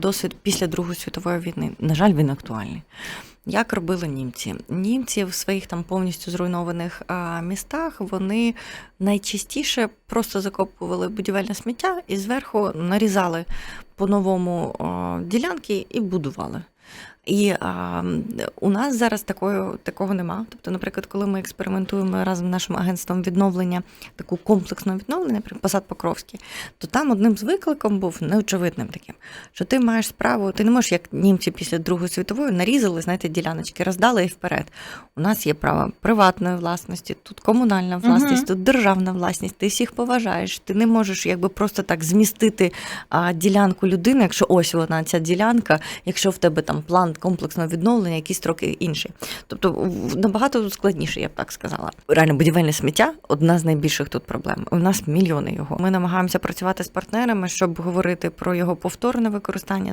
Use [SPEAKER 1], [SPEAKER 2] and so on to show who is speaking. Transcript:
[SPEAKER 1] Досвід після Другої світової війни, на жаль, він актуальний. Як робили німці? Німці в своїх там повністю зруйнованих містах вони найчастіше просто закопували будівельне сміття і зверху нарізали по-новому а, ділянки і будували. І а, у нас зараз такого, такого нема. Тобто, наприклад, коли ми експериментуємо разом з нашим агентством відновлення, таку комплексне відновлення, наприклад, посад Покровський, то там одним з викликом був неочевидним таким, що ти маєш справу, ти не можеш, як німці після Другої світової, нарізали, знаєте, діляночки, роздали і вперед. У нас є право приватної власності, тут комунальна власність,
[SPEAKER 2] Мгм.
[SPEAKER 1] тут державна власність. Ти всіх поважаєш. Ти не можеш якби просто так змістити а, ділянку людини, якщо ось вона ця ділянка, якщо в тебе там план комплексного відновлення, якісь строки інші. Тобто набагато складніше, я б так сказала. Реально, будівельне сміття одна з найбільших тут проблем. У нас мільйони його. Ми намагаємося працювати з партнерами, щоб говорити про його повторне використання.